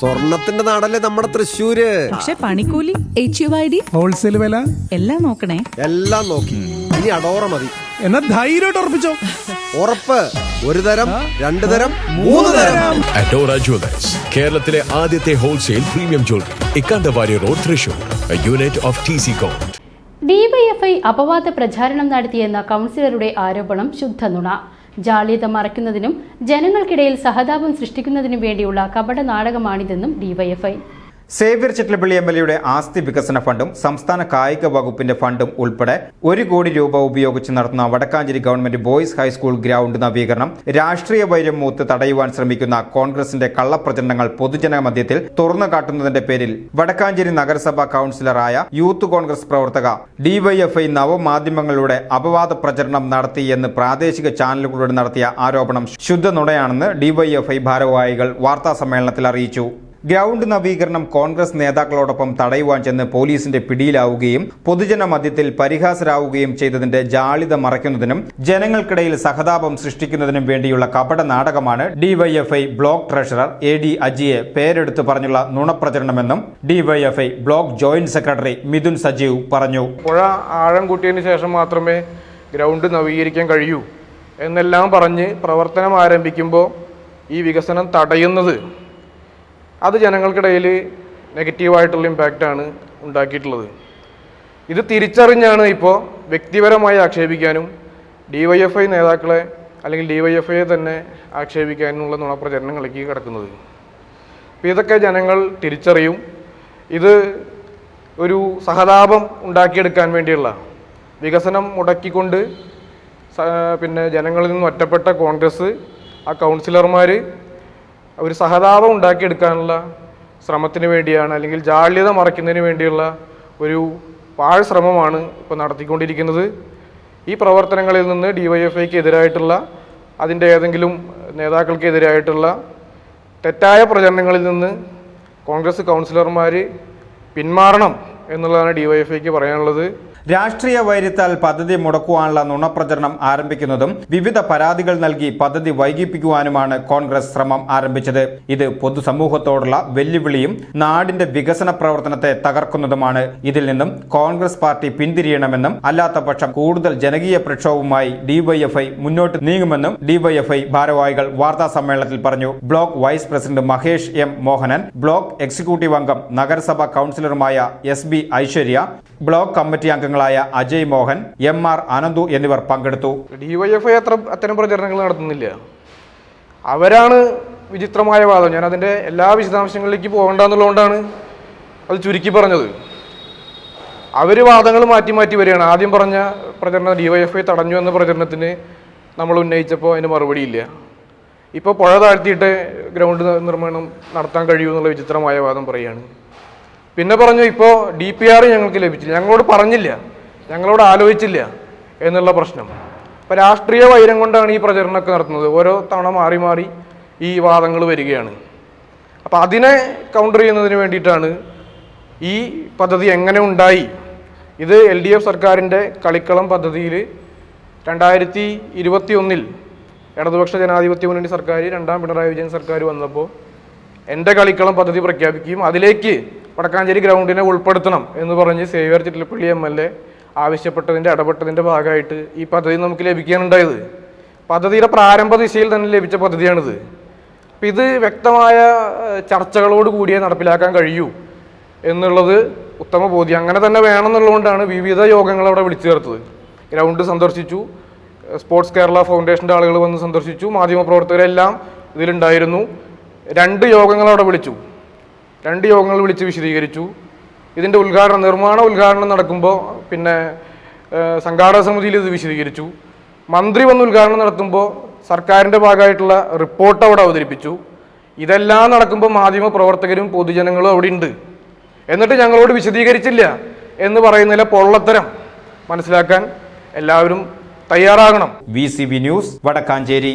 സ്വർണത്തിന്റെ നാടല്ലേ നമ്മുടെ തൃശ്ശൂര്? പക്ഷെ പണിക്കൂലി H U I D wholesale വില? എല്ലാം നോക്കണേ. എല്ലാം നോക്കി. ഇനി അടോറ മതി. എന്നാ ധൈര്യമായിട്ട് ഉറപ്പിച്ചോ? ഉറപ്പ്. ഒരു തരം രണ്ടു തരം മൂന്ന് തരം. അറ്റോറ ജ്വല്ലേഴ്സ് കേരളത്തിലെ ആദ്യത്തെ wholesale premium jewellery Ikkandawarrier road Thrissur unit of T C com DYFI അപവാദ പ്രചാരണം നടത്തിയെന്ന കൗൺസിലറുടെ ആരോപണം ശുദ്ധനുണ. ജാള്യത മറയ്ക്കുന്നതിനും ജനങ്ങൾക്കിടയിൽ സഹതാപം സൃഷ്ടിക്കുന്നതിനും വേണ്ടിയുള്ള കപട നാടകമാണിതെന്നും DYFI Xavier Chittilappilly M L എയുടെ ആസ്തി വികസന ഫണ്ടും സംസ്ഥാന കായിക വകുപ്പിന്റെ ഫണ്ടും ഉൾപ്പെടെ ഒരു കോടി രൂപ ഉപയോഗിച്ച് നടത്തുന്ന Vadakkanchery government boys high school ground നവീകരണം രാഷ്ട്രീയ വൈരം മൂത്ത് തടയുവാൻ ശ്രമിക്കുന്ന കോൺഗ്രസിന്റെ കള്ളപ്രചരണങ്ങൾ പൊതുജന മധ്യത്തിൽ തുറന്നു കാട്ടുന്നതിന്റെ പേരിൽ വടക്കാഞ്ചേരി നഗരസഭാ കൌൺസിലറായ യൂത്ത് കോൺഗ്രസ് പ്രവർത്തക ഡിവൈഎഫ്ഐ നവമാധ്യമങ്ങളിലൂടെ അപവാദ പ്രചരണം നടത്തി എന്ന് പ്രാദേശിക ചാനലുകളോട് നടത്തിയ ആരോപണം ശുദ്ധ നുണയാണെന്ന് ഡിവൈഎഫ്ഐ ഭാരവാഹികൾ വാർത്താ സമ്മേളനത്തിൽ അറിയിച്ചു. ഗ്രൗണ്ട് നവീകരണം കോൺഗ്രസ് നേതാക്കളോടൊപ്പം തടയുവാൻ ചെന്ന് പോലീസിന്റെ പിടിയിലാവുകയും പൊതുജന മധ്യത്തിൽ പരിഹാസരാവുകയും ചെയ്തതിന്റെ ജാളിത മറയ്ക്കുന്നതിനും ജനങ്ങൾക്കിടയിൽ സഹതാപം സൃഷ്ടിക്കുന്നതിനും വേണ്ടിയുള്ള കപട നാടകമാണ് DYFI block treasurer A D അജിയെ പേരെടുത്തു പറഞ്ഞുള്ള നുണപ്രചരണമെന്നും DYFI block joint secretary Mithun Sajeev പറഞ്ഞു. പുഴ ആഴം കൂട്ടിയതിനു ശേഷം മാത്രമേ ഗ്രൗണ്ട് നവീകരിക്കാൻ കഴിയൂ എന്നെല്ലാം പറഞ്ഞ് പ്രവർത്തനം ആരംഭിക്കുമ്പോൾ ഈ വികസനം തടയുന്നത് അത് ജനങ്ങൾക്കിടയിൽ നെഗറ്റീവായിട്ടുള്ള ഇമ്പാക്റ്റാണ് ഉണ്ടാക്കിയിട്ടുള്ളത്. ഇത് തിരിച്ചറിഞ്ഞാണ് ഇപ്പോൾ വ്യക്തിപരമായി ആക്ഷേപിക്കാനും ഡിവൈഎഫ്ഐ നേതാക്കളെ അല്ലെങ്കിൽ ഡിവൈഎഫ്ഐയെ തന്നെ ആക്ഷേപിക്കാനുള്ള നുണപ്രചരണങ്ങളിലേക്ക് കിടക്കുന്നത്. അപ്പോൾ ഇതൊക്കെ ജനങ്ങൾ തിരിച്ചറിയും. ഇത് ഒരു സഹതാപം ഉണ്ടാക്കിയെടുക്കാൻ വേണ്ടിയുള്ള വികസനം മുടക്കിക്കൊണ്ട് പിന്നെ ജനങ്ങളിൽ നിന്ന് ഒറ്റപ്പെട്ട കോൺഗ്രസ് ആ കൗൺസിലർമാർ ഒരു സഹതാപം ഉണ്ടാക്കിയെടുക്കാനുള്ള ശ്രമത്തിന് വേണ്ടിയാണ് അല്ലെങ്കിൽ ജാള്യത മറയ്ക്കുന്നതിന് വേണ്ടിയുള്ള ഒരു പാഴ് ശ്രമമാണ് ഇപ്പോൾ നടത്തിക്കൊണ്ടിരിക്കുന്നത്. ഈ പ്രവർത്തനങ്ങളിൽ നിന്ന് ഡിവൈഎഫ്ഐക്ക് എതിരായിട്ടുള്ള അതിന്റെ ഏതെങ്കിലും നേതാക്കൾക്കെതിരായിട്ടുള്ള തെറ്റായ പ്രചരണങ്ങളിൽ നിന്ന് കോൺഗ്രസ് കൗൺസിലർമാർ പിന്മാറണം. എന്നുള്ളതാണ് ഡിവൈഎഫ്ഐക്ക് പറയാനുള്ളത്. രാഷ്ട്രീയ വൈര്യത്താൽ പദ്ധതി മുടക്കുവാനുള്ള നുണപ്രചരണം ആരംഭിക്കുന്നതും വിവിധ പരാതികൾ നൽകി പദ്ധതി വൈകിപ്പിക്കുവാനുമാണ് കോൺഗ്രസ് ശ്രമം ആരംഭിച്ചത്. ഇത് പൊതുസമൂഹത്തോടുള്ള വെല്ലുവിളിയും നാടിന്റെ വികസന പ്രവർത്തനത്തെ തകർക്കുന്നതുമാണ്. ഇതിൽ നിന്നും കോൺഗ്രസ് പാർട്ടി പിന്തിരിയണമെന്നും അല്ലാത്ത പക്ഷം കൂടുതൽ ജനകീയ പ്രക്ഷോഭവുമായി ഡിവൈഎഫ്ഐ മുന്നോട്ട് നീങ്ങുമെന്നും ഡിവൈഎഫ്ഐ ഭാരവാഹികൾ വാർത്താ സമ്മേളനത്തിൽ പറഞ്ഞു. Block vice president Mahesh M Mohanan block executive അംഗം നഗരസഭാ കൌൺസിലറുമായ S B Aishwarya block committee അംഗങ്ങളായ അജയ് മോഹൻ എം ആർ അനന്തു എന്നിവർ പങ്കെടുത്തു. ഡിവൈഎഫ്ഐ അത്ര അത്തരം പ്രചരണങ്ങൾ നടത്തുന്നില്ല. അവരാണ് വിചിത്രമായ വാദം. ഞാൻ അതിന്റെ എല്ലാ വിശദാംശങ്ങളിലേക്ക് പോകണ്ട എന്നുള്ളതുകൊണ്ടാണ് അത് ചുരുക്കി പറഞ്ഞത്. അവർ വാദങ്ങൾ മാറ്റി മാറ്റി വരികയാണ്. ആദ്യം പറഞ്ഞ പ്രചരണം ഡിവൈഎഫ്ഐ തടഞ്ഞു എന്ന പ്രചരണത്തിന് നമ്മൾ ഉന്നയിച്ചപ്പോൾ അതിന് മറുപടിയില്ല. ഇപ്പോൾ പുഴ താഴ്ത്തിയിട്ട് ഗ്രൗണ്ട് നിർമ്മാണം നടത്താൻ കഴിയുമെന്നുള്ള വിചിത്രമായ വാദം പറയുകയാണ്. പിന്നെ പറഞ്ഞു ഇപ്പോൾ ഡി പി ആർ ഞങ്ങൾക്ക് ലഭിച്ചില്ല. ഞങ്ങളോട് പറഞ്ഞില്ല. ഞങ്ങളോട് ആലോചിച്ചില്ല. എന്നുള്ള പ്രശ്നം. അപ്പോൾ രാഷ്ട്രീയ വൈരം കൊണ്ടാണ് ഈ പ്രചരണമൊക്കെ നടത്തുന്നത്. ഓരോ തവണ മാറി മാറി ഈ വാദങ്ങൾ വരികയാണ്. അപ്പോൾ അതിനെ കൗണ്ടർ ചെയ്യുന്നതിന് വേണ്ടിയിട്ടാണ് ഈ പദ്ധതി എങ്ങനെ ഉണ്ടായി? ഇത് എൽ ഡി എഫ് സർക്കാരിന്റെ കളിക്കളം പദ്ധതിയിൽ രണ്ടായിരത്തി ഇരുപത്തി ഒന്നിൽ ഇടതുപക്ഷ ജനാധിപത്യ മുന്നണി സർക്കാർ രണ്ടാം പിണറായി വിജയൻ സർക്കാർ വന്നപ്പോൾ എന്റെ കളിക്കളം പദ്ധതി പ്രഖ്യാപിക്കുകയും അതിലേക്ക് വടക്കാഞ്ചേരി ഗ്രൗണ്ടിനെ ഉൾപ്പെടുത്തണം എന്ന് പറഞ്ഞ് Xavier Chittilappilly M L A ആവശ്യപ്പെട്ടതിന്റെ ഇടപെട്ടതിന്റെ ഭാഗമായിട്ട് ഈ പദ്ധതി നമുക്ക് ലഭിക്കാനുണ്ടായത്. പദ്ധതിയുടെ പ്രാരംഭ ദിശയിൽ തന്നെ ലഭിച്ച പദ്ധതിയാണിത്. അപ്പം ഇത് വ്യക്തമായ ചർച്ചകളോട് കൂടിയേ നടപ്പിലാക്കാൻ കഴിയൂ എന്നുള്ളത് ഉത്തമ ബോധ്യം. അങ്ങനെ തന്നെ വേണമെന്നുള്ളതുകൊണ്ടാണ് വിവിധ യോഗങ്ങൾ അവിടെ വിളിച്ചു ചേർത്തത്. ഗ്രൗണ്ട് സന്ദർശിച്ചു സ്പോർട്സ് കേരള ഫൗണ്ടേഷന്റെ ആളുകൾ വന്ന് സന്ദർശിച്ചു മാധ്യമപ്രവർത്തകരെല്ലാം ഇതിലുണ്ടായിരുന്നു. രണ്ട് യോഗങ്ങൾ അവിടെ വിളിച്ചു. രണ്ട് യോഗങ്ങൾ വിളിച്ച് വിശദീകരിച്ചു. ഇതിന്റെ ഉദ്ഘാടനം നിർമ്മാണ ഉദ്ഘാടനം നടക്കുമ്പോൾ പിന്നെ സംഘാടക സമിതിയിൽ ഇത് വിശദീകരിച്ചു. മന്ത്രി വന്ന് ഉദ്ഘാടനം നടത്തുമ്പോൾ സർക്കാരിന്റെ ഭാഗമായിട്ടുള്ള റിപ്പോർട്ട് അവിടെ അവതരിപ്പിച്ചു. ഇതെല്ലാം നടക്കുമ്പോൾ മാധ്യമ പ്രവർത്തകരും പൊതുജനങ്ങളും അവിടെ ഉണ്ട്. എന്നിട്ട് ഞങ്ങളോട് വിശദീകരിച്ചില്ല എന്ന് പറയുന്നതിലെ പൊള്ളത്തരം മനസ്സിലാക്കാൻ എല്ലാവരും തയ്യാറാകണം. V news Vadakkanchery.